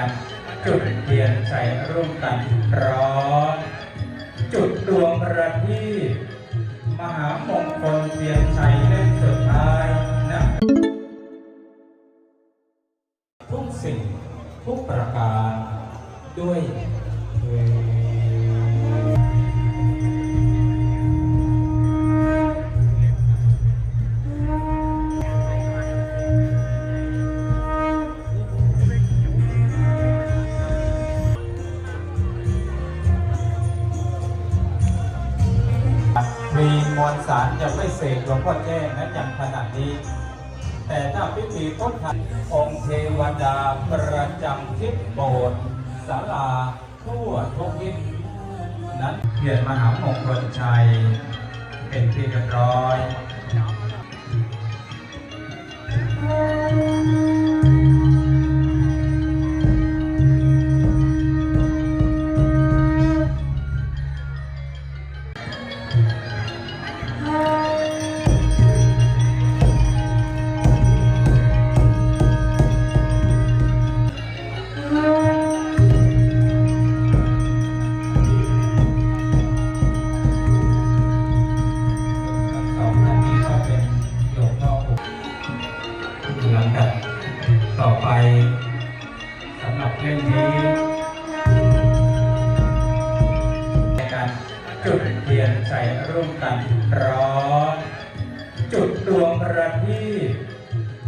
การจุดเทียนใส่ร่วมกันร้อนจุดดวงประทีปมหามงคลเทียนใส่เล่มสุดท้ายนะทุกสิ่งทุกประการด้วยเถิด มวลสารจะไม่เสกหลวงพ่อแจ้งนะอย่างขนาดนี้ แต่ถ้าพิธีพุทธองค์เทวดาประจำทิศโบสถ์ศาลาทั่วทุกทิศนั้นเพียรมหามงคลชัย เป็นที่เรียบร้อยส หลังจากต่อไปสำหรับเรื่องนี้ในการจุดเทียนใส่ร่วมกันร้อนจุดดวงประที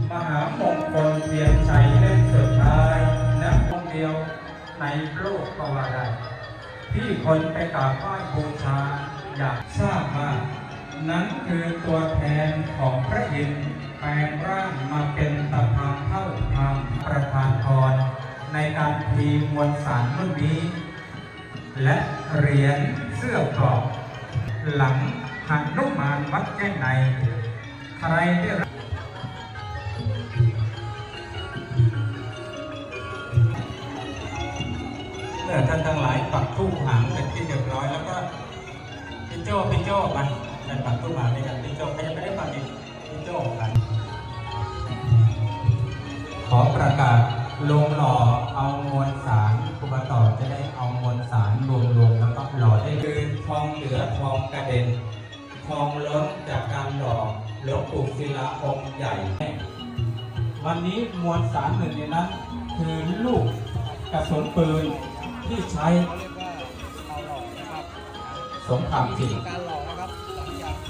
ปมหามงคลเทียนชัยเล่มสุดท้ายนะองเดียวในโลกก็ว่าได้ที่คนไปกราบไหว้บูชาอยากทราบว่า นั้นคือตัวแทนของพระอินทร์แปลงร่างมาเป็นตะพานเท่าทางประธานพรในการทีมวลสารรุ่นนี้ และเหรียญเสื้อกรอบหลังหันนุมานวัดแจ้งใน ใครได้รับเมื่อท่านทั้งหลายปักทูปหางเป็นที่เรียบร้อยแล้วก็พี่โจ้พี่โจ้มา เป็นปักทูปหางในกันพี่โจ้ใครยังไม่ได้ปักอีกพี่โจ้กัน ขอประกาศลงหล่อเอามวลสารครูบาต่อจะได้เอามวลสารรวมๆแล้วก็หล่อได้คือทองเหลือทองกระเด็นทองล้นจากการหล่อหลวงปู่ศิลาองค์ใหญ่ วันนี้มวลสารหนึ่งในนั้นคือลูกกระสุนปืนที่ใช้สงครามจริงการหลอก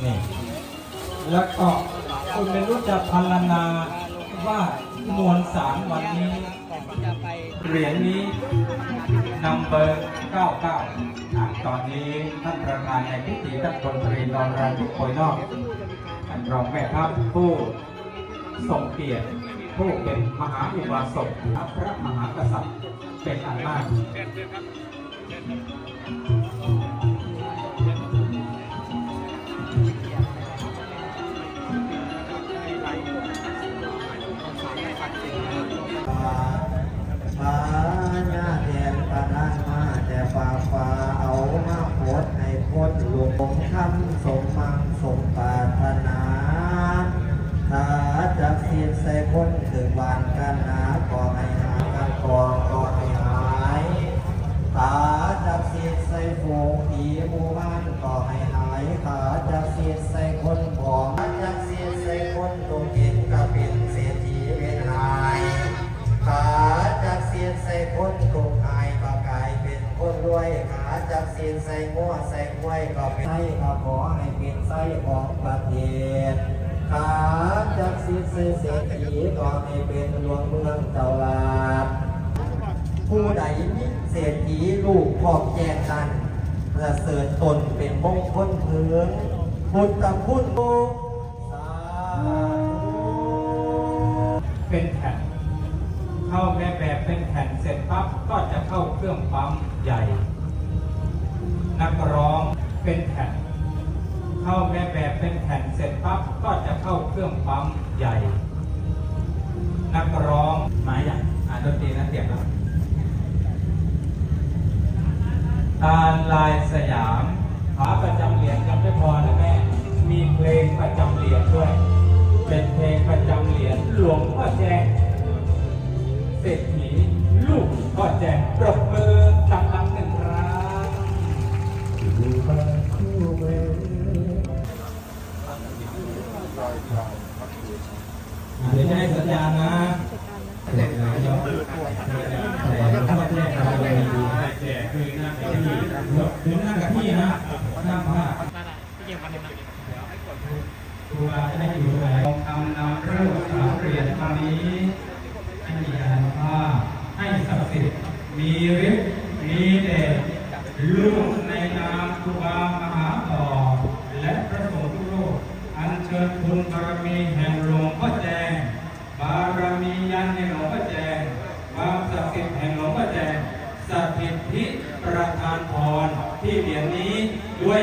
นี่ แล้วก็คุณไม่รู้จะพรรณนาว่ามวลสารวันนี้เหรียญนี้นัมเบอร์ 99 ตอนนี้ท่านประธานในพิธีท่านพลตรีนรรันทุกโพยนอกท่านรองแม่ทัพผู้ทรงเกียรติผู้เป็นมหาอุบาสกพระมหากษัตริย์เป็นอันมาก งัวใส่กล้วยก็เป็นไส้ก็ขอให้เป็นไส้ของประเทศขาจากเสียนใส่เศรษฐีก็ให้เป็นหลวงเมืองเจ้าลาดผู้ใดมีเศรษฐีลูกพอกแจกกันประเสริฐตนเป็นมงคลเพืองพุทธคุณสาธุเป็นแผ่นเข้าแม่แบบเป็นแผ่นเสร็จปั๊บก็จะเข้าเครื่องปั๊มใหญ่ นักร้องเป็นแผ่น เข้าแม่แบบเป็นแผ่นเสร็จปั๊บก็จะเข้าเครื่องปั๊มใหญ่ นักร้องมาอย่างอ่านดนตรีนะเตียมแล้วตาลลายสยามขาประจำเหรียญจำไม่พอนะแม่ มีเพลงประจำเหรียญด้วย เป็นเพลงประจำเหรียญหลวงพ่อแจ้งเศรษฐีลูกพ่อแจกปร เดี๋ยวจะให้สัญญาณนะแจกนายกแต่ถ้าแจกเราเลยดูให้แจกคือหน้ากับที่คือหน้ากับที่นะหน้าผ้าครูบาจะได้อยู่ไหนลองทำนำเรื่องสามเหรียญมานี้ให้มีการว่าให้ศักดิ์สิทธิ์มีฤทธิ์มีเดชลูกในนามครูบามหาต่อและพระสงฆ์ทุกรูปอัญเชิญคุณบารมีแห่งหลวงพ่อแจง บารมียันแห่งหลวงพ่อแจงความศักดิ์สิทธิ์แห่งหลวงพ่อแจงสถิต ทิประทานพรที่เหรียญนี้ด้วย